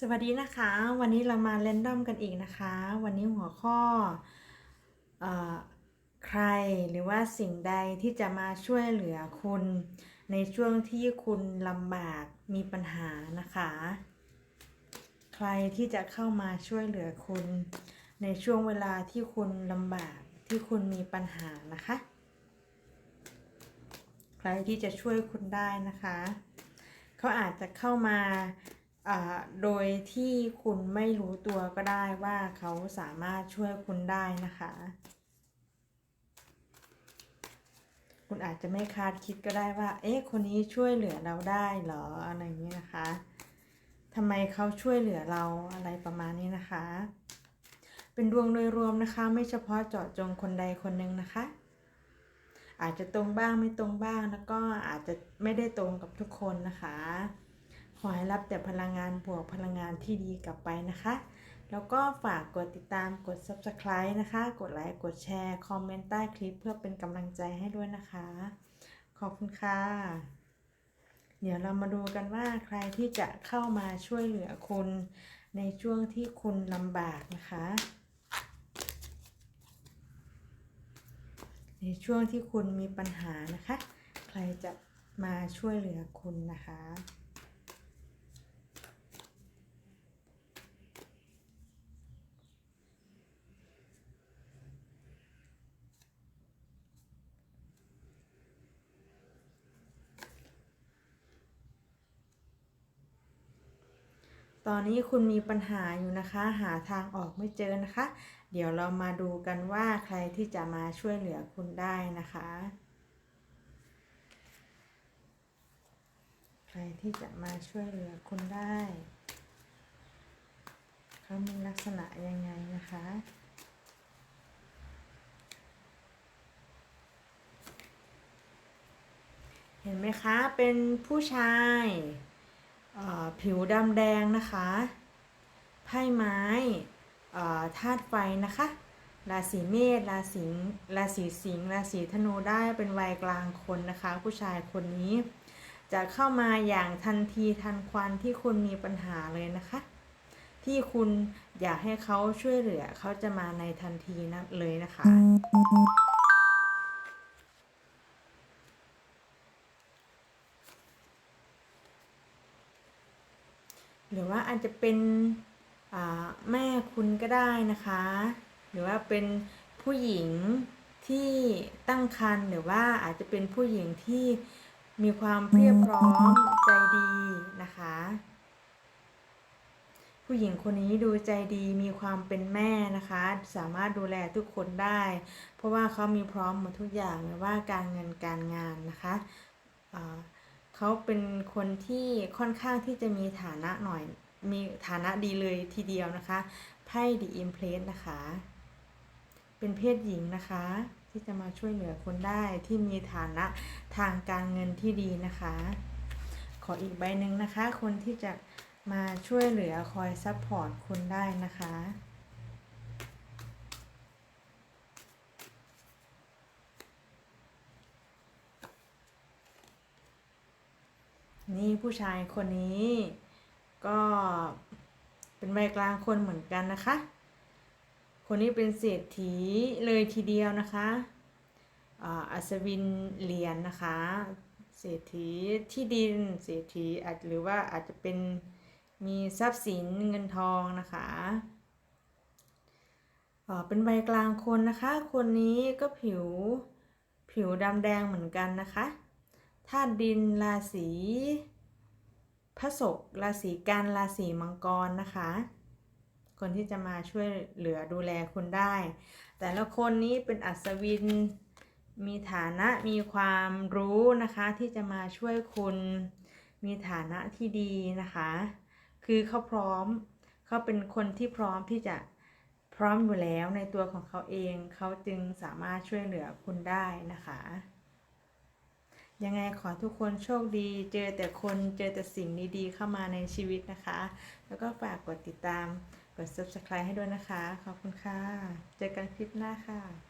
สวัสดีนะคะ วันนี้เรามาเรนดอมกันอีกนะคะ วันนี้หัวข้อออใครหรือว่าสิ่งใดที่จะมาช่วยเหลือคุณ ในช่วงที่คุณลำบากมีปัญหานะคะ ใครที่จะเข้ามาช่วยเหลือคุณ ในช่วงเวลาที่คุณลำบากที่คุณมีปัญหานะคะ ใครที่จะช่วยคุณได้นะคะ เขาอาจจะเข้ามา โดยที่คุณไม่รู้ตัวก็ได้ว่าเขาสามารถช่วยคุณได้นะคะ คุณอาจจะไม่คาดคิดก็ได้ว่า เอ๊ะ คนนี้ช่วยเหลือเราได้เหรอ อะไรอย่างนี้นะคะทำไมเขาช่วยเหลือเราอะไรประมาณนี้นะคะ เป็นดวงโดยรวมนะคะ ไม่เฉพาะเจาะจงคนใดคนหนึ่งนะคะ อาจจะตรงบ้างไม่ตรงบ้างแล้วก็อาจจะไม่ได้ตรงกับทุกคนนะคะ อให้รับแต่พลังงานบวกพลังงานที่ดีกลับไปนะคะ แล้วก็ฝากกดติดตามกด subscribe นะคะ กดไลค์กดแชร์คอมเมนต์ใต้คลิปเพื่อเป็นกำลังใจให้ด้วยนะคะ ขอบคุณค่ะ เดี๋ยวเรามาดูกันว่าใครที่จะเข้ามาช่วยเหลือคุณในช่วงที่คุณลำบากนะคะ ในช่วงที่คุณมีปัญหานะคะ ใครจะมาช่วยเหลือคุณนะคะ ตอนนี้คุณมีปัญหาอยู่นะคะ หาทางออกไม่เจอนะคะ เดี๋ยวเรามาดูกันว่าใครที่จะมาช่วยเหลือคุณได้นะคะ ใครที่จะมาช่วยเหลือคุณได้เขามีลักษณะยังไงนะคะเห็นไหมคะ เป็นผู้ชาย ผิวดำแดงนะคะไพ่ไม้ธาตุไฟนะคะ ราศีเมษราศีราศีสิงห์ราศีธนูได้เป็นวัยกลางคนนะคะ ผู้ชายคนนี้ จะเข้ามาอย่างทันทีทันควันที่คุณมีปัญหาเลยนะคะ ที่คุณอยากให้เขาช่วยเหลือเขาจะมาในทันทีนะเลยนะคะ หรือว่าอาจจะเป็นแม่คุณก็ได้นะคะ หรือว่าเป็นผู้หญิงที่ตั้งครรภ์หรือว่าอาจจะเป็นผู้หญิงที่มีความเพียบพร้อมใจดีนะคะ ผู้หญิงคนนี้ดูใจดีมีความเป็นแม่นะคะ สามารถดูแลทุกคนได้ เพราะว่าเขามีพร้อมหมดทุกอย่างไม่ว่าการเงินการงานนะคะ เขาเป็นคนที่ค่อนข้างที่จะมีฐานะหน่อย มีฐานะดีเลยทีเดียวนะคะ ไพ่ดีอิมเพลสนะคะ เป็นเพศหญิงนะคะ ที่จะมาช่วยเหลือคนได้ที่มีฐานะทางการเงินที่ดีนะคะ ขออีกใบหนึ่งนะคะ คนที่จะมาช่วยเหลือคอยซัพพอร์ตคุณได้นะคะ นี่ผู้ชายคนนี้ ก็เป็นวัยกลางคนเหมือนกันนะคะ คนนี้เป็นเศรษฐีเลยทีเดียวนะคะอัศวินเหรียญนนะคะ เศรษฐีที่ดิน เศรษฐีอาจหรือว่าอาจจะเป็นมีทรัพย์สินเงินทองนะคะเป็นใบกลางคนนะคะ คนนี้ก็ผิวผิวดำแดงเหมือนกันนะคะ ธาตุดินราศีพระศกราศีกันราศีมังกรนะคะ คนที่จะมาช่วยเหลือดูแลคุณได้ แต่ละคนนี้เป็นอัศวิน มีฐานะมีความรู้นะคะที่จะมาช่วยคุณมีฐานะที่ดีนะคะ คือเขาพร้อมเขาเป็นคนที่พร้อมที่จะพร้อมอยู่แล้วในตัวของเขาเอง เขาจึงสามารถช่วยเหลือคุณได้นะคะ ยังไงขอทุกคนโชคดี เจอแต่คนเจอแต่สิ่งดีๆเข้ามาในชีวิตนะคะ แล้วก็ฝากกดติดตาม กด subscribe ให้ด้วยนะคะ ขอบคุณค่ะ เจอกันคลิปหน้าค่ะ